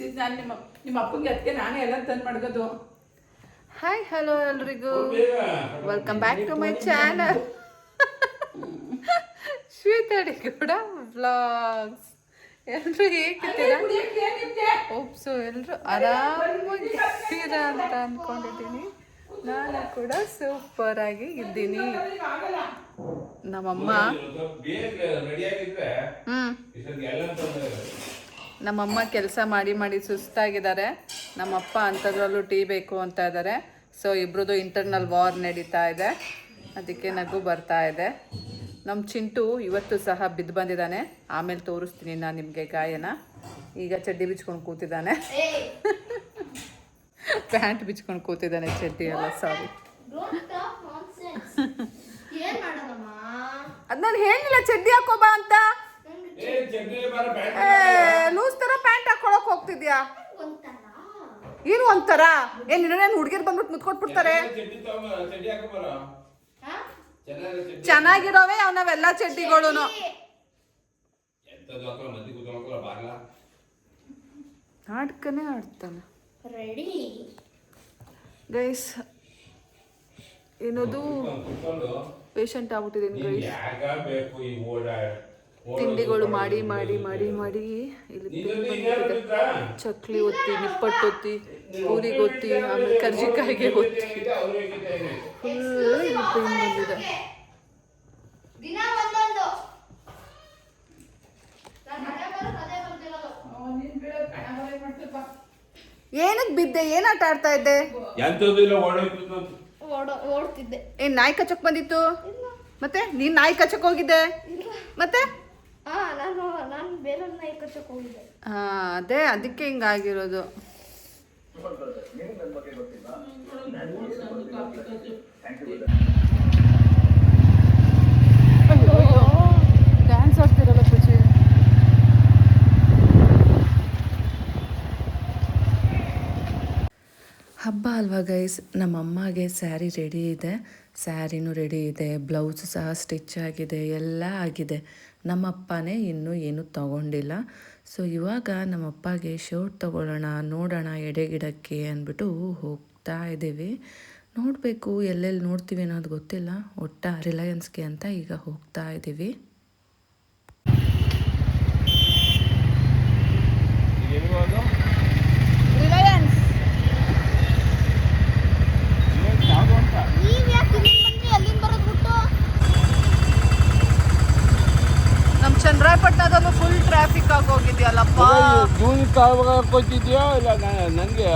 ಇದು ನಾನು ನಿಮ್ಮ ನಿಮ್ಮ ಅಪ್ಪಂಗೆ ಅದಕ್ಕೆ ನಾನೇ ಎಲ್ಲ ತಂದು ಮಡ್ಗೋದು ಹಾಯ್ ಹಲೋ ಎಲ್ರಿಗೂ. Welcome back to my channel ಶ್ವೇತಾಡಿ ಕೂಡ ವ್ಲಾಗ್ಸ್ ಎಲ್ಲರೂ ಹೇಗಿದ್ದೀರಾ? ಒಪ್ಸು ಎಲ್ಲರೂ ಆರಾಮಾಗಿದ್ದೀರಾ ಅಂತ ಅಂದ್ಕೊಂಡಿದ್ದೀನಿ ನಾನು ಕೂಡ ಸೂಪರ್ ಆಗಿ ಇದ್ದೀನಿ. ನಮ್ಮಮ್ಮ ಹ್ಮ್. ನಮ್ಮಮ್ಮ ಕೆಲಸ ಮಾಡಿ ಮಾಡಿ ಸುಸ್ತಾಗಿದ್ದಾರೆ. ನಮ್ಮಪ್ಪ ಅಂಥದ್ರಲ್ಲೂ ಟೀ ಬೇಕು ಅಂತ ಇದ್ದಾರೆ. ಸೊ ಇಬ್ರದ್ದು ಇಂಟರ್ನಲ್ ವಾರ್ ನಡೀತಾ ಇದೆ. ಅದಕ್ಕೆ ನಗು ಬರ್ತಾ ಇದೆ. ನಮ್ಮ ಚಿಂಟು ಇವತ್ತು ಸಹ ಬಿದ್ದು ಬಂದಿದ್ದಾನೆ. ಆಮೇಲೆ ತೋರಿಸ್ತೀನಿ ನಾನು ನಿಮಗೆ ಗಾಯನ. ಈಗ ಚಡ್ಡಿ ಬಿಚ್ಕೊಂಡು ಕೂತಿದ್ದಾನೆ. ಪ್ಯಾಂಟ್ ಬಿಚ್ಕೊಂಡು ಕೂತಿದ್ದಾನೆ ಚಡ್ಡಿ ಎಲ್ಲ ಸಾರಿ ಅದು ನಾನು ಹೇಳಿಲ್ಲ ಚಡ್ಡಿ ಹಾಕೋಬಾ ಅಂತ ಲೂಸ್ ಥರ ಪ್ಯಾಂಟ್ ಹಾಕೊಳಕ್ ಹೋಗ್ತಿದ್ಯಾ ಏನು ಒಂಥರ? ಏನ್ ಇನ್ನೇನು ಹುಡುಗಿರ್ ಬಂದ್ಬಿಟ್ಟು ಮುತ್ಕೊಟ್ಬಿಡ್ತಾರೆ? ಹಾ? ಚೆನ್ನಾಗಿರೋವೆ ಅವನವೆಲ್ಲ ಚಡ್ಡಿಗಳು ಆಡ್ಕನೇ ಆಡ್ತಾನೆ. ರೆಡಿ. ಗೈಸ್ ಏನದು? ಪೇಷಂಟ್ ಆಗ್ಬಿಟ್ಟಿದ್ದೀನಿ ಗೈಸ್. ತಿಂಡಿಗಳು ಮಾಡಿ ಮಾಡಿ ಮಾಡಿ ಮಾಡಿ. ಇಲ್ಲಿ ಚಕ್ಲಿ ಒತ್ತಿ ನಿಪ್ಪಟ್ಟು ಒತ್ತಿ ಊರಿಗೆ ಒತ್ತಿ ಆಮೇಲೆ ಕರ್ಜಿಕಾಯಿಗೆ ಒತ್ತಿ. ಫುಲ್ ಇಲ್ಲಿ ಪೇನ್ ಬಂದಿದೆ. ಏನಕ್ಕೆ ಬಿದ್ದೆ? ಏನ್ ಆಟ ಆಡ್ತಾ ಇದ್ದೆ? ಓಡ್ತಿದ್ದೆ. ಏನ್ ನಾಯಿ ಕಚ್ಚಕ್ ಬಂದಿತ್ತು? ಮತ್ತೆ ನೀನ್ ನಾಯಿ ಕಚ್ಚಕ್ ಹೋಗಿದ್ದೆ? ಮತ್ತೆ? ನಾನು ನಾನು ಹೋಗಿದ್ದೆ. ಹಾ, ಅದೇ ಅದಕ್ಕೆ ಹಿಂಗಾಗಿರೋದು ಡ್ಯಾನ್ಸ್ ಆಡ್ತಿರಲ್ಲ ಹಬ್ಬ ಅಲ್ವಾ ಗೈಸ್ ನಮ್ಮಮ್ಮಗೆ ಸ್ಯಾರಿ ರೆಡಿ ಇದೆ. ಸ್ಯಾರಿನೂ ರೆಡಿ ಇದೆ, ಬ್ಲೌಸ್ ಸಹ ಸ್ಟಿಚ್ ಆಗಿದೆ, ಎಲ್ಲ ಆಗಿದೆ. ನಮ್ಮಪ್ಪನೇ ಇನ್ನೂ ಏನೂ ತಗೊಂಡಿಲ್ಲ. ಸೊ, ಇವಾಗ ನಮ್ಮಪ್ಪಗೆ ಶರ್ಟ್ ತಗೊಳ್ಳೋಣ, ನೋಡೋಣ ಎಡೆಗಿಡಕ್ಕೆ ಅಂದ್ಬಿಟ್ಟು ಹೋಗ್ತಾ ಇದ್ದೀವಿ. ನೋಡಬೇಕು, ಎಲ್ಲೆಲ್ಲಿ ನೋಡ್ತೀವಿ ಅನ್ನೋದು ಗೊತ್ತಿಲ್ಲ. ಒಟ್ಟ ರಿಲಯನ್ಸ್ಗೆ ಅಂತ ಈಗ ಹೋಗ್ತಾ ಇದ್ದೀವಿ. ರಿಲಯನ್ಸ್ ನೀವ್ ಯಾಕೆ ಇಲ್ಲಿ ಬಂದ್ರಿ ಅಲ್ಲಿಂದ ಬರೋದ್ ಬಿಟ್ಟು ನಮ್ಮ ಚಂದ್ರಾಯಪಟ್ಟಣದಲ್ಲೂ ಫುಲ್ ಟ್ರಾಫಿಕ್ ಆಗೋಗಿದೆಯಲ್ಲಪ್ಪ ಜೂನ್ ಇಲ್ಲ ನನಗೆ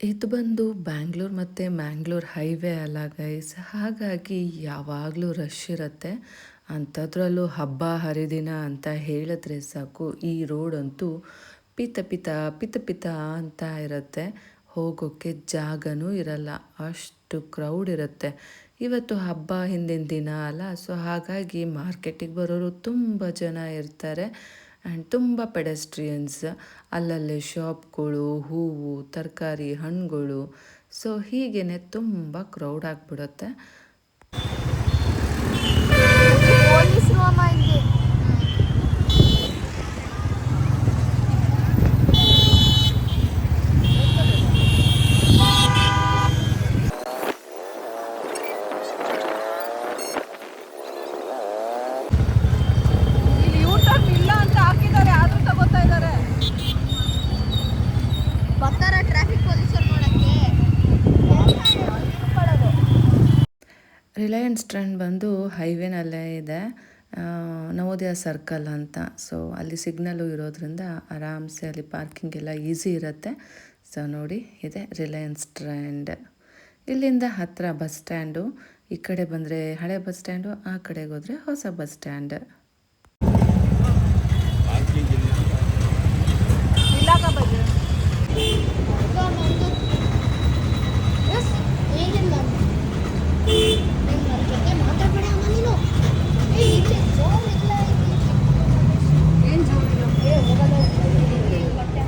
ಇದು ಬಂದು ಬ್ಯಾಂಗ್ಳೂರ್ ಮತ್ತು ಮ್ಯಾಂಗ್ಳೂರ್ ಹೈವೇ ಅಲ್ಲ ಗೈಸ್ ಹಾಗಾಗಿ ಯಾವಾಗಲೂ ರಶ್ ಇರುತ್ತೆ. ಅಂಥದ್ರಲ್ಲೂ ಹಬ್ಬ ಹರಿದಿನ ಅಂತ ಹೇಳಿದ್ರೆ ಸಾಕು. ಈ ರೋಡ್ ಅಂತೂ ಪಿತ ಪಿತ ಪಿತ ಪಿತ ಅಂತ ಇರುತ್ತೆ. ಹೋಗೋಕ್ಕೆ ಜಾಗನೂ ಇರಲ್ಲ. ಅಷ್ಟು ಕ್ರೌಡ್ ಇರುತ್ತೆ. ಇವತ್ತು ಹಬ್ಬ ಹಿಂದಿನ ದಿನ ಅಲ್ಲ ಸೊ ಹಾಗಾಗಿ ಮಾರ್ಕೆಟಿಗೆ ಬರೋರು ತುಂಬ ಜನ ಇರ್ತಾರೆ. ಆ್ಯಂಡ್ ತುಂಬ ಪೆಡೆಸ್ಟ್ರಿಯನ್ಸ್ ಅಲ್ಲಲ್ಲಿ ಶಾಪ್ಗಳು ಹೂವು, ತರಕಾರಿ, ಹಣ್ಣುಗಳು ಸೊ ಹೀಗೇ ತುಂಬ ಕ್ರೌಡ್ ಆಗಿಬಿಡುತ್ತೆ ಪೊಲೀಸ್ರು ಅಮ್ಮ ಇಲ್ಲಿ ಇಲ್ಲಿ ಯೂ ಟರ್ನ್ ಇಲ್ಲ ಅಂತ ಹಾಕಿದ್ದಾರೆ ಆದರೂ ತಗೋತಾ ಇದ್ದಾರೆ ಬರ್ತಾರ ಟ್ರಾಫಿಕ್ ಪೊಲೀಸರು ನೋಡಕ್ಕೆ ರಿಲಯನ್ಸ್ ಟ್ರೆಂಡ್ ಬಂದು ಹೈವೇನಲ್ಲೇ ಇದೆ. ನವೋದಯ ಸರ್ಕಲ್ ಅಂತ. ಸೊ ಅಲ್ಲಿ ಸಿಗ್ನಲ್ಲು ಇರೋದ್ರಿಂದ ಆರಾಮ್ಸೆ ಅಲ್ಲಿ ಪಾರ್ಕಿಂಗ್ ಎಲ್ಲ ಈಸಿ ಇರುತ್ತೆ. ಸೊ ನೋಡಿ ಇದೆ ರಿಲಯನ್ಸ್ ಟ್ರೆಂಡ್ ಇಲ್ಲಿಂದ ಹತ್ತಿರ ಬಸ್ ಸ್ಟ್ಯಾಂಡು ಈ ಕಡೆ ಬಂದರೆ ಹಳೆ ಬಸ್ ಸ್ಟ್ಯಾಂಡು ಆ ಕಡೆಗೆ ಹೋದರೆ ಹೊಸ ಬಸ್ ಸ್ಟ್ಯಾಂಡ್ ಎಸ್ ಏನಿಲ್ಲ ನನ್ನ ಜೊತೆ ಮಾತಾಡ್ಬೇಡ ಅಮ್ಮ ನೀನು ಏ ಇಲ್ಲಿ ಜೋರ್ ಇಲ್ಲ ಏನು ಜೋರ್ ಇಲ್ಲ ಏ ಹೋಗಲ್ಲ ಬಟ್ಟೆ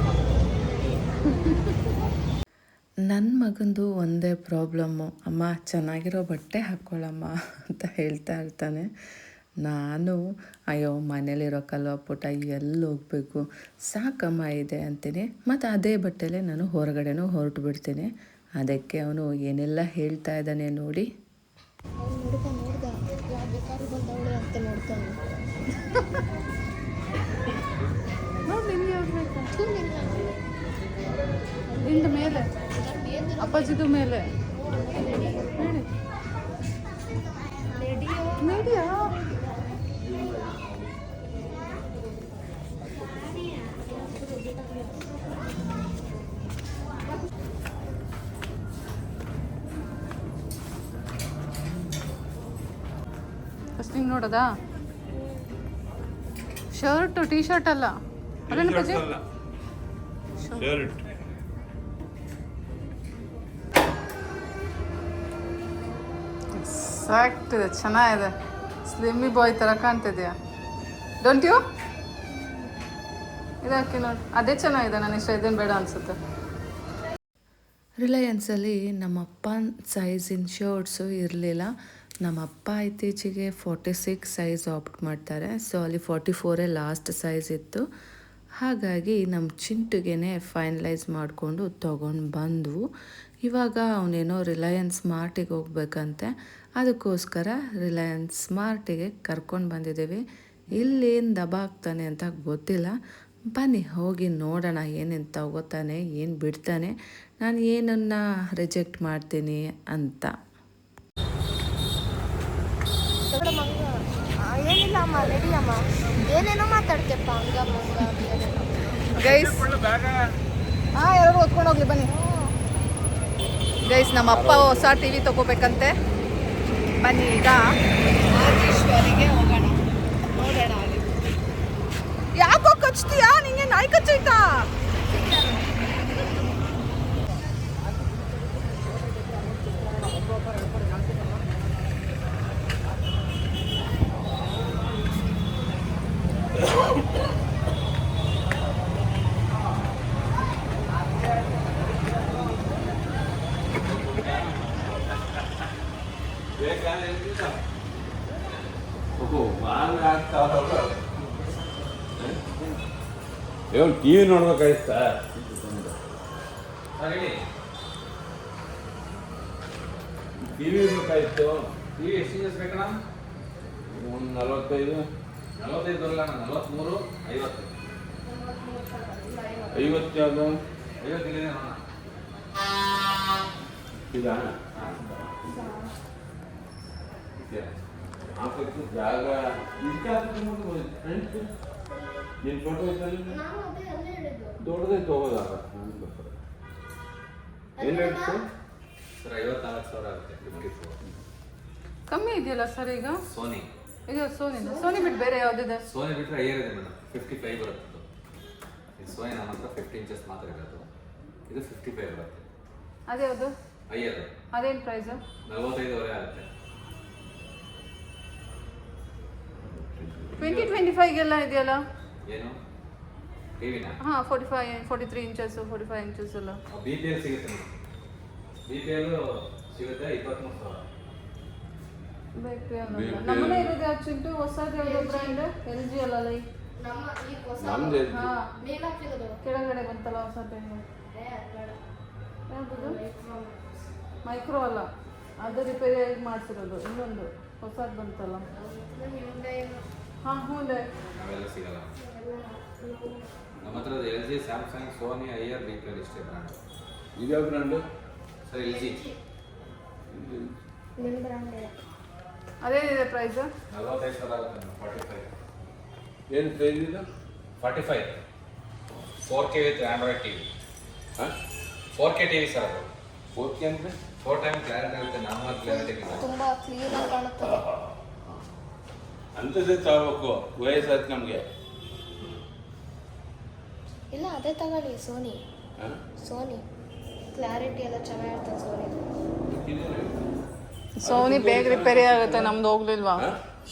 ನನ್ನ ಮಗಂದು ಒಂದೇ ಪ್ರಾಬ್ಲಮ್ಮು. ಅಮ್ಮ, ಚೆನ್ನಾಗಿರೋ ಬಟ್ಟೆ ಹಾಕ್ಕೊಳ್ಳಮ್ಮ ಅಂತ ಹೇಳ್ತಾ ಇರ್ತಾನೆ. ನಾನು, ಅಯ್ಯೋ, ಮನೇಲಿರೋ ಕಲ್ವ ಪುಟ ಎಲ್ಲಿ ಹೋಗಬೇಕು ಸಾಕಮ್ಮ ಇದೆ ಅಂತೀನಿ. ಮತ್ತು ಅದೇ ಬಟ್ಟೆಲೆ ನಾನು ಹೊರಗಡೆನೂ ಹೊರಟು ಬಿಡ್ತೀನಿ. ಅದಕ್ಕೆ ಅವನು ಏನೆಲ್ಲ ಹೇಳ್ತಾ ಇದ್ದಾನೆ ನೋಡಿ. ಮೇಲೆ. ಅಪ್ಪಾಜಿದು ಮೇಲೆ. ಮೀಡಿಯಾ ಫಸ್ಟ್ ಹಿಂಗೆ ನೋಡೋದಾ? ಶರ್ಟ್ ಟೀ ಶರ್ಟ್ ಅಲ್ಲ ಅದೇನು ಪಜೆ ಶರ್ಟ್ ಎಕ್ಸಾಕ್ಟ್ ಇದೆ ಚೆನ್ನಾಗಿದೆ. ಸ್ಲಿಮ್ಮಿ ಬಾಯ್ ಥರ ಕಾಣ್ತಿದ್ಯಾ? ಡೋಂಟ್ ಯು ಇದಾಕಿ ನೋಡಿ. ಅದೇ ಚೆನ್ನಾಗಿದೆ ನನಗೆ ಇಷ್ಟ, ಇದೇನು ಬೇಡ ಅನ್ಸುತ್ತೆ. ರಿಲಯನ್ಸಲ್ಲಿ ನಮ್ಮಪ್ಪ ಸೈಜಿನ ಶರ್ಟ್ಸು ಇರಲಿಲ್ಲ. ನಮ್ಮಪ್ಪ ಇತ್ತೀಚೆಗೆ ಫಾರ್ಟಿ ಸಿಕ್ಸ್ ಸೈಜ್ ಆಪ್ಟ್ ಮಾಡ್ತಾರೆ. ಸೊ ಅಲ್ಲಿ ಫಾರ್ಟಿ ಫೋರೇ ಲಾಸ್ಟ್ ಸೈಜ್ ಇತ್ತು. ಹಾಗಾಗಿ ನಮ್ಮ ಚಿಂಟುಗೆ ಫೈನಲೈಸ್ ಮಾಡಿಕೊಂಡು ತೊಗೊಂಡು ಬಂದ್ವು. ಇವಾಗ ಅವನೇನೋ ರಿಲಯನ್ಸ್ ಸ್ಮಾರ್ಟಿಗೆ ಹೋಗ್ಬೇಕಂತೆ. ಅದಕ್ಕೋಸ್ಕರ ರಿಲಯನ್ಸ್ ಸ್ಮಾರ್ಟಿಗೆ ಕರ್ಕೊಂಡು ಬಂದಿದ್ದೀವಿ. ಇಲ್ಲೇನು ದಬಾಗ್ತಾನೆ ಅಂತ ಗೊತ್ತಿಲ್ಲ. ಬನ್ನಿ, ಹೋಗಿ ನೋಡೋಣ ಏನೇನು ತಗೋತಾನೆ, ಏನು ಬಿಡ್ತಾನೆ. ನಾನು ಏನನ್ನ ರಿಜೆಕ್ಟ್ ಮಾಡ್ತೀನಿ ಅಂತ. ಏನಿಲ್ಲ ಅಮ್ಮ ರೆಡಿ ಅಮ್ಮ. ಏನೇನೋ ಮಾತಾಡ್ತೇಪ್ಪ ಹಂಗ, ಮಂಗ. ಏನೇನೋ. ಗೈಸ್ ಹಾಂ ಎಲ್ಲರೂ ಹೊತ್ಕೊಂಡು ಹೋಗ್ಲಿ ಬನ್ನಿ. ಗೈಸ್ ನಮ್ಮ ಅಪ್ಪ ಹೊಸ ಟಿ ವಿ ತಗೋಬೇಕಂತೆ. ಬನ್ನಿ ಈಗ. ರಾಜೇಶ್ವರಿಗೆ ಹೋಗೋಣ. ನೋಡೋಣ ಯಾಕೋ ಕಚ್ತೀಯಾ? ನಿಂಗೆ ನಾಯಿ ಕಚ್ಚೈತಾ? ಏನು T V TV T V ಬೇಕಾಗಿತ್ತು ಟಿ ವಿ ಎಷ್ಟು ಇಂಚಸ್ ಬೇಕಣ್ಣ ಒಂದು ನಲವತ್ತೈದು. ನಲವತ್ತೈದು ಬರಲ್ಲ ನಲವತ್ತ್ಮೂರು ಐವತ್ತು. ಐವತ್ತು ಯಾವುದು? ಐವತ್ತು ಇದೆ ಅಣ್ಣ ಈಗ ಹಾಕಕ್ಕೆ ಜಾಗ ಫ್ರಂಟ್ ನಿನ್ನ ಫೋಟೋ ಐತಲ್ಲ ನಾನು ಅದೇ ಅಲ್ಲೇ ಹೇಳಿದ್ದು ದೊಡ್ಡದೇ ತಗೋದಾಗ ಏನು ಹೇಳ್ತು ಸರ್ ಐವತ್ನಾಲ್ಕು ಸಾವಿರ ಆಗುತ್ತೆ ಫಿಫ್ಟಿ ಫೋರ್ ಕಮ್ಮಿ ಇದೆಯಲ್ಲ ಸರ್ ಈಗ? ಸೋನಿ. ಇದು ಸೋನಿ ಸೋನಿ ಬಿಟ್ಟು ಬೇರೆ ಯಾವುದಿದೆ? ಸೋನಿ ಬಿಟ್ಟರೆ ಐಯರ್ ಇದೆ ಮೇಡಮ್ ಫಿಫ್ಟಿ ಫೈವ್ ಬರುತ್ತೆ ಇದು. ಇದು ಸೋನಿ ನಮ್ಮ ಹತ್ರ ಫಿಫ್ಟಿ ಇಂಚಸ್ ಮಾತ್ರ ಇರೋದು ಇದು ಫಿಫ್ಟಿ ಫೈವ್ ಬರುತ್ತೆ ಅದ್ಯಾವುದು ಐಯರ್. ಅದೇನು ಪ್ರೈಸು ನಲ್ವತ್ತೈದುವರೆ ಆಗುತ್ತೆ. ಟ್ವೆಂಟಿ ಟ್ವೆಂಟಿ ಫೈವ್ಗೆಲ್ಲ ಇದೆಯಲ್ಲ? ಏನು? ಹಾಂ forty five forty three inches forty five inches ಎಲ್ಲ. ಬಿ ಪಿ ಎಲ್ ಸಿಗುತ್ತೆ ಬಿ ಪಿ ಎಲ್ ಸಿಗುತ್ತೆ ಇಪ್ಪತ್ತ್ಮೂರು ಸಾವಿರ. ನಮ್ಮನೆ ಇರೋದು ಚಿಂಟು ಹೊಸದು ಯಾವುದು ಬ್ರ್ಯಾಂಡ್ ಎಲ್ ಜಿ ಅಲ್ಲ ಹಾಕಿರೋದು ಕೆಳಗಡೆ ಬಂತಲ್ಲ ಹೊಸ ಟೈಮು ಏ, ಅದ್ ಯಾವುದು? ಮೈಕ್ರೋ ಅಲ್ಲ. ಅದು ರಿಪೇರಿ ಮಾಡಿಸಿರೋದು. ಇನ್ನೊಂದು. ಹೊಸದು ಬಂತಲ್ಲ. ಅವೆಲ್ಲ ಸಿಗಲ್ಲ. ನಮ್ಮ ಹತ್ರ ಎಲ್ ಜಿ ಸ್ಯಾಮ್ಸಂಗ್ ಸೋನಿ ಐಯರ್ ಬಿ ಪಿ ಎಲ್ ಇಷ್ಟೇ ಬ್ರ್ಯಾಂಡ್ ಇದ್ಯಾವ ಬ್ರ್ಯಾಂಡು ಸರ್ ಎಲ್ ಜಿ ಅದೇ ಇದೆ ಅದೇನಿದೆ ಪ್ರೈಸ್ ನಲವತ್ತೈದು ಸಾವಿರ ಆಗುತ್ತೆ ಫಾರ್ಟಿ ಫೈವ್ ಏನು ಪ್ರೈಸ್ ಇದು? Forty five four K with Android T V ಹಾಂ? Four K T V sir ಅದು. ಕೆ ಅಂದರೆ? ಫೋರ್ ಟೈಮ್ ಕ್ಲಾರಿಟಿ ಆಗುತ್ತೆ ನಾರ್ಮಲ್ ಕ್ಲಾರಿಟಿ ತುಂಬ ಕ್ಲಿಯರ್ ಆಗಿ ಕಾಣುತ್ತದೆ ಅಂಥದ್ದೇ ತಗೋಬೇಕು ವಯಸ್ಸಾಯ್ತು ನಮಗೆ. ಇಲ್ಲ ಅದೇ ತಗೊಳ್ಳಿ ಸೋನಿ. ಸೋನಿ ಕ್ಲಾರಿಟಿ ಎಲ್ಲ ಚೆನ್ನಾಗಿರ್ತದೆ ಸೋನಿ. ಸೋನಿ ಬೇಗ ರಿಪೇರಿ ಆಗುತ್ತೆ ನಮ್ದು ಹೋಗ್ಲಿಲ್ವಾ?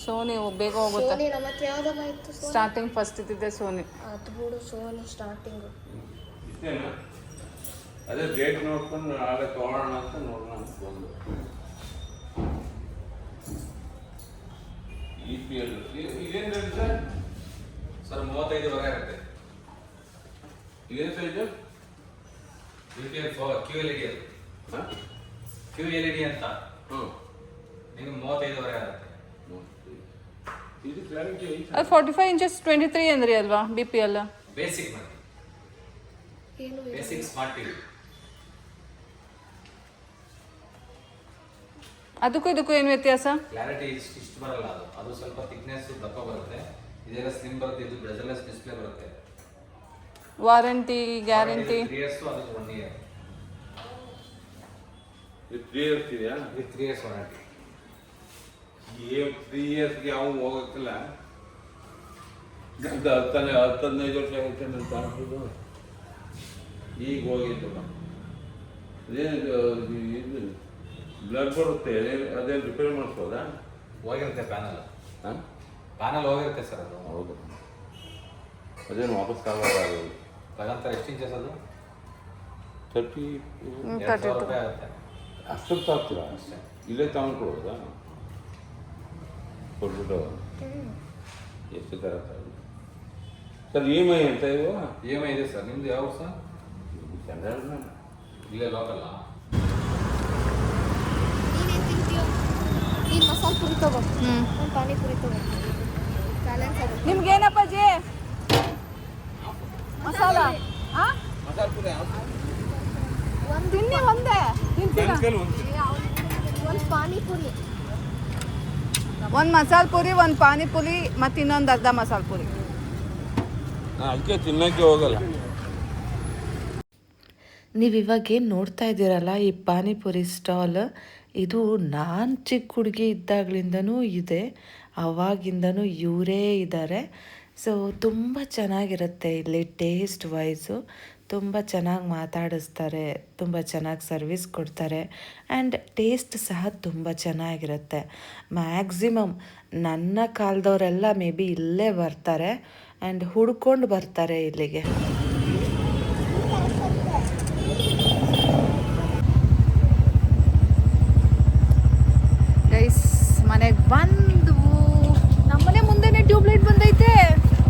ಸೋನಿ ಬೇಗ ಹೋಗುತ್ತೆ. ಸೋನಿ ನಮ್ಮ ಹತ್ರ ಯಾವ್ದಮ್ಮ ಇತ್ತು ಸೋನಿ? ಸ್ಟಾರ್ಟಿಂಗ್ ಫಸ್ಟ್ ಇದ್ದಿದ್ದೆ ಸೋನಿ. ಅದು ಬಿಡು ಸೋನಿ ಸ್ಟಾರ್ಟಿಂಗು ಅದೇ ಡೇಟ್ ನೋಡ್ಕೊಂಡು ನಾಳೆ ತೊಗೊಳ್ಳೋಣ ಅಂತ ನೋಡೋಣ ಅಂತ ಈ ಪಿ ಎಲ್ ಇದೇನು ರೇಟ್ ಸರ್? ಸರ್ ಮೂವತ್ತೈದುವರೆ ಇರುತ್ತೆ ಇದೇನು size B P L Q L E D ಅದು. ಹಾಂ? ಕ್ಯೂ ಎಲ್ ಇ ಡಿ ಅಂತ. ಹಾಂ ನಿಮ್ಗೆ ಮೂವತ್ತೈದುವರೆ ಆಗುತ್ತೆ. ಇದು ಕ್ಲಾರಿಟಿ ಅದು forty five inches twenty three ಅಂದ್ರಿ ಅಲ್ವಾ ಬಿ ಪಿ ಎಲ್ ಬೇಸಿಕ್ ಮಾಡಿ. ಬೇಸಿಕ್ ಸ್ಮಾರ್ಟ್ ಟಿವಿ ಅದಕ್ಕೂ ಇದಕ್ಕೂ ಏನು ವ್ಯತ್ಯಾಸ? ಕ್ಲಾರಿಟಿ ಇಷ್ಟು ಇಷ್ಟು ಬರಲ್ಲ ಅದು. ಅದು ಸ್ವಲ್ಪ ಥಿಕ್ನೆಸ್ ದಪ್ಪ ಬರುತ್ತೆ. ಇದೆಲ್ಲ ಸ್ಲಿಮ್ ಬರುತ್ತೆ ಇದು ಬ್ರೆಜರ್ಲೆಸ್ ಡಿಸ್ಪ್ಲೇ ಬರುತ್ತೆ. ವಾರಂಟಿ ಗ್ಯಾರಂಟಿ ತ್ರೀ ಇಯರ್ಸ್ ಅದು ಒನ್ ಇಯರ್ ತ್ರೀ ಇಯರ್ಸ್ ಇದೆಯಾ? ಇದು ತ್ರೀ ಇಯರ್ಸ್ ವಾರಂಟಿ ಏ ತ್ರೀ ಇಯರ್ಸ್ಗೆ ಯಾವ ಹೋಗಕ್ಕಿಲ್ಲ. ಇದು ಹತ್ತನೇ ಹತ್ತು ಹದಿನೈದು ವರ್ಷ ಆಗುತ್ತೆ ಅಂತ ಅನ್ಸೋದು ಈಗ ಹೋಗಿದ್ದಲ್ಲ ಅದೇನು ಇದು ಬ್ಲಡ್ ಬರುತ್ತೆ ಅದೇ- ಅದೇನು ರಿಪೇರ್ ಮಾಡಿಸ್ಬೋದಾ? ಹೋಗಿರುತ್ತೆ ಪ್ಯಾನಲ್ ಹಾಂ ಪ್ಯಾನಲ್ ಹೋಗಿರುತ್ತೆ ಸರ್ ಅದು. ಹೌದು. ಅದೇನು ವಾಪಸ್ ಕಾಗಲ್ಲ ತಗಂತಾರೆ ಎಷ್ಟು ಇಂಚಸ್ ಅದು? ತರ್ಟಿ ಎರಡು ಸಾವಿರ ರೂಪಾಯಿ ಆಗುತ್ತೆ. ಅಷ್ಟು ತಾಗ್ತೀರಾ ಅಷ್ಟೇ. ಇಲ್ಲೇ ತಗೊಂಡ್ಕೊಡೋದಾ ಕೊಟ್ಬಿಟ್ಟು. ಎಷ್ಟು ಥರ ಸರ್ ಇ ಎಂ ಐ ಅಂತ ಇವು ಇ ಎಂ ಐ ಇದೆ ಸರ್ ನಿಮ್ದು ಯಾವ ಸರ್ ಇಲ್ಲೇ ಲೋಕಲ್ಲ ನೀನೇನು ತಿಂತೀಯೋ ನೀನು ಮಸಾಲ ಪುರಿ ತಗೋ. ಹ್ಞೂ ಪಾನಿ ಪಾನಿಪುರಿ ತಗೋ. ಬ್ಯಾಲೆನ್ಸ್ ಆಗುತ್ತೆ ನಿಮ್ಗೇನಪ್ಪಾಜಿ ಮಸಾಲ? ತಿನ್ನಿ ಒಂದೇ. ತಿಂತೀರಾ ಒಂದು ಪಾನಿಪುರಿ. ಒಂದು ಮಸಾಲ ಪುರಿ ಒಂದು ಪಾನಿಪುರಿ ಮತ್ತು ಇನ್ನೊಂದು ಅರ್ಧ ಮಸಾಲ ಪುರಿ. ಅದಕ್ಕೆ ತಿನ್ನೋಕ್ಕೆ ಹೋಗಲ್ಲ. ನೀವು ಇವಾಗ ಏನು ನೋಡ್ತಾ ಇದ್ದೀರಲ್ಲ ಈ ಪಾನಿಪುರಿ ಸ್ಟಾಲ್? ಇದು ನಾನು ಚಿಕ್ಕ ಹುಡುಗಿ ಇದ್ದಾಗಲಿಂದನೂ ಇದೆ, ಅವಾಗಿಂದನೂ ಇವರೇ ಇದ್ದಾರೆ ಸೊ ತುಂಬ ಚೆನ್ನಾಗಿರುತ್ತೆ ಇಲ್ಲಿ ಟೇಸ್ಟ್ ವೈಸು ತುಂಬ ಚೆನ್ನಾಗಿ ಮಾತಾಡಿಸ್ತಾರೆ, ತುಂಬ ಚೆನ್ನಾಗಿ ಸರ್ವಿಸ್ ಕೊಡ್ತಾರೆ ಆ್ಯಂಡ್ ಟೇಸ್ಟ್ ಸಹ ತುಂಬ ಚೆನ್ನಾಗಿರುತ್ತೆ. ಮ್ಯಾಕ್ಸಿಮಮ್ ನನ್ನ ಕಾಲದವರೆಲ್ಲ ಮೇ ಬಿ ಇಲ್ಲೇ ಬರ್ತಾರೆ ಆ್ಯಂಡ್ ಹುಡ್ಕೊಂಡು ಬರ್ತಾರೆ ಇಲ್ಲಿಗೆ ಗೈಸ್ ಮನೆಗೆ ಬಂದ್ವು ನಮ್ಮನೆ ಮುಂದೆನೆ ಟ್ಯೂಬ್ಲೈಟ್ ಬಂದೈತೆ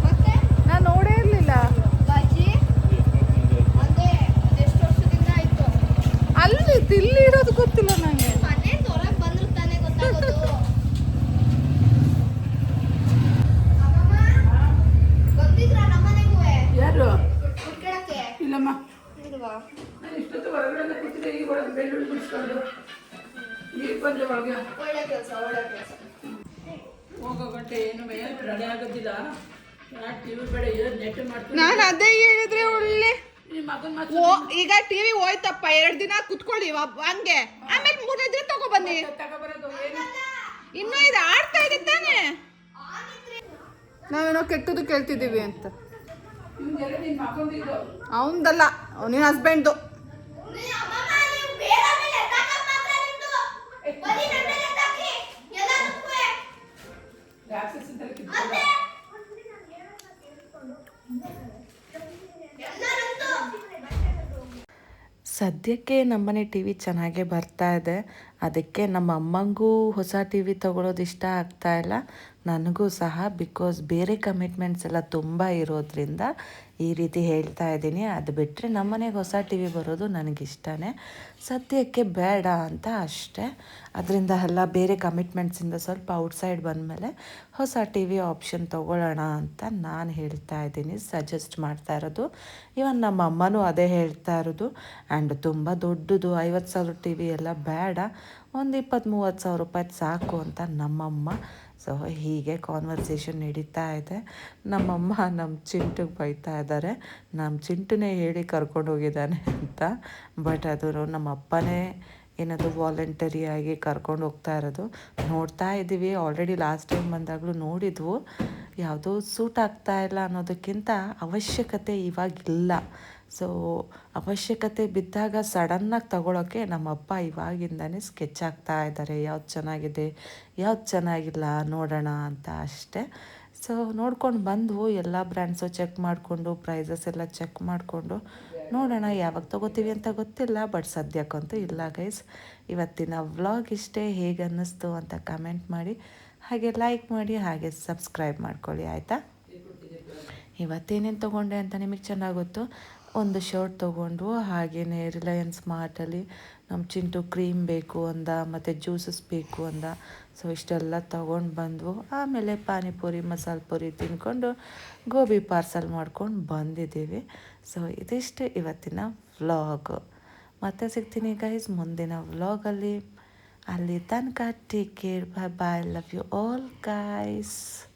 ಮತ್ತೆ ನಾನು ನೋಡೇ ಇರಲಿಲ್ಲ ಬಾಜಿ ಅದೇ ಅದೆಷ್ಟು ವರ್ಷದಿಂದ ಆಯ್ತು ಅಲ್ಲಿ ಇಲ್ಲಿ ವ- ಹಂಗೆ. ಆಮೇಲೆ ಮೂರನೇ ತಗೋ ಬನ್ನಿ ತಗೊಬರೋದು ಏನು? ಇನ್ನೂ ಇದು ಆಡ್ತಾ ಇದೆ ತಾನೆ. ನಾವೇನೋ ಕೆಟ್ಟದ್ದು ಕೇಳ್ತಿದ್ದೀವಿ ಅಂತ. ನಿಮ್ಗೆಲ್ಲ ನಿಮ್ಮ ಮಗಂದಿದ್ದು ಅವನದಲ್ಲ ನಿನ್ನ ಹಸ್ಬೆಂಡ್ದು ರಾಕ್ಷಸ ಸದ್ಯಕ್ಕೆ ನಮ್ಮನೆ ಟಿ ವಿ ಚೆನ್ನಾಗೇ ಬರ್ತಾ ಇದೆ. ಅದಕ್ಕೆ ನಮ್ಮ ಅಮ್ಮಂಗೂ ಹೊಸ ಟಿ ವಿ ತೊಗೊಳೋದು ಇಷ್ಟ ಆಗ್ತಾ ಇಲ್ಲ. ನನಗೂ ಸಹ ಬಿಕಾಸ್ ಬೇರೆ ಕಮಿಟ್ಮೆಂಟ್ಸ್ ಎಲ್ಲ ತುಂಬ ಇರೋದ್ರಿಂದ ಈ ರೀತಿ ಹೇಳ್ತಾ ಇದ್ದೀನಿ. ಅದು ಬಿಟ್ಟರೆ ನಮ್ಮನೆಗೆ ಹೊಸ ಟಿ ವಿ ಬರೋದು ನನಗಿಷ್ಟನೇ. ಸದ್ಯಕ್ಕೆ ಬೇಡ ಅಂತ ಅಷ್ಟೇ. ಅದರಿಂದ ಎಲ್ಲ ಬೇರೆ ಕಮಿಟ್ಮೆಂಟ್ಸಿಂದ ಸ್ವಲ್ಪ ಔಟ್ಸೈಡ್ ಬಂದಮೇಲೆ ಹೊಸ ಟಿ ವಿ ಆಪ್ಷನ್ ತೊಗೊಳ್ಳೋಣ ಅಂತ ನಾನು ಹೇಳ್ತಾ ಇದ್ದೀನಿ. ಸಜೆಸ್ಟ್ ಮಾಡ್ತಾ ಇರೋದು. ಇವನ್ ನಮ್ಮ ಅಮ್ಮನೂ ಅದೇ ಹೇಳ್ತಾ ಇರೋದು. ಆ್ಯಂಡ್ ತುಂಬ ದೊಡ್ಡದು, ಐವತ್ತು ಸಾವಿರ ಟಿ ವಿ ಎಲ್ಲ ಬೇಡ. ಒಂದು ಇಪ್ಪತ್ತು ಮೂವತ್ತು ಸಾವಿರ ರೂಪಾಯಿ ಸಾಕು ಅಂತ ನಮ್ಮಮ್ಮ ಸೊ, ಹೀಗೆ ಕಾನ್ವರ್ಸೇಷನ್ ನಡೀತಾ ಇದೆ. ನಮ್ಮಮ್ಮ ನಮ್ಮ ಚಿಂಟುಗೆ ಬೈತಾ ಇದ್ದಾರೆ. ನಮ್ಮ ಚಿಂಟುನೇ ಹೇಳಿ ಕರ್ಕೊಂಡು ಹೋಗಿದ್ದಾನೆ ಅಂತ. ಬಟ್ ಅದು ನಮ್ಮ ಅಪ್ಪನೇ ಏನದು ವಾಲಂಟರಿಯಾಗಿ ಕರ್ಕೊಂಡು ಹೋಗ್ತಾ ಇರೋದು. ನೋಡ್ತಾ ಇದ್ದೀವಿ. ಆಲ್ರೆಡಿ ಲಾಸ್ಟ್ ಟೈಮ್ ಬಂದಾಗಲೂ ನೋಡಿದ್ವು. ಯಾವುದೋ ಸೂಟ್ ಆಗ್ತಾ ಇಲ್ಲ ಅನ್ನೋದಕ್ಕಿಂತ ಅವಶ್ಯಕತೆ ಇವಾಗಿಲ್ಲ. ಸೊ ಅವಶ್ಯಕತೆ ಬಿದ್ದಾಗ ಸಡನ್ನಾಗಿ ತಗೊಳ್ಳೋಕ್ಕೆ ನಮ್ಮಪ್ಪ ಇವಾಗಿಂದನೇ ಸ್ಕೆಚ್ ಆಗ್ತಾ ಇದ್ದಾರೆ ಯಾವ್ದು ಚೆನ್ನಾಗಿದೆ, ಯಾವ್ದು ಚೆನ್ನಾಗಿಲ್ಲ ನೋಡೋಣ ಅಂತ ಅಷ್ಟೇ. ಸೊ ನೋಡ್ಕೊಂಡು ಬಂದು ಎಲ್ಲ ಬ್ರ್ಯಾಂಡ್ಸು ಚೆಕ್ ಮಾಡಿಕೊಂಡು ಪ್ರೈಸಸ್ ಎಲ್ಲ ಚೆಕ್ ಮಾಡಿಕೊಂಡು ನೋಡೋಣ ಯಾವಾಗ ತೊಗೋತೀವಿ ಅಂತ ಗೊತ್ತಿಲ್ಲ ಬಟ್ ಸದ್ಯಕ್ಕಂತೂ ಇಲ್ಲ ಗೈಸ್ ಇವತ್ತಿನ ವ್ಲಾಗ್ ಇಷ್ಟೇ. ಹೇಗೆ ಅನ್ನಿಸ್ತು ಅಂತ ಕಮೆಂಟ್ ಮಾಡಿ. ಹಾಗೆ ಲೈಕ್ ಮಾಡಿ, ಹಾಗೆ ಸಬ್ಸ್ಕ್ರೈಬ್ ಮಾಡ್ಕೊಳ್ಳಿ, ಆಯಿತಾ? ಇವತ್ತೇನೇನು ತೊಗೊಂಡೆ ಅಂತ ನಿಮಗೆ ಚೆನ್ನಾಗಿ ಗೊತ್ತು ಒಂದು ಶರ್ಟ್ ತೊಗೊಂಡು ಹಾಗೆಯೇ ರಿಲಯನ್ಸ್ ಮಾರ್ಟಲ್ಲಿ ನಮ್ಮ ಚಿಂಟು ಕ್ರೀಮ್ ಬೇಕು ಅಂದ, ಮತ್ತು ಜ್ಯೂಸಸ್ ಬೇಕು ಅಂದ. ಸೊ ಇಷ್ಟೆಲ್ಲ ತೊಗೊಂಡು ಬಂದವು. ಆಮೇಲೆ ಪಾನಿಪುರಿ, ಮಸಾಲೆ ಪುರಿ ತಿಂದ್ಕೊಂಡು ಗೋಬಿ ಪಾರ್ಸಲ್ ಮಾಡ್ಕೊಂಡು ಬಂದಿದ್ದೀವಿ. ಸೊ ಇದಿಷ್ಟು ಇವತ್ತಿನ ವ್ಲಾಗ್. ಮತ್ತೆ ಸಿಗ್ತೀನಿ ಗೈಸ್ ಮುಂದಿನ ವ್ಲಾಗಲ್ಲಿ ಅಲ್ಲಿ. ತನಕ take care bye bye love you all guys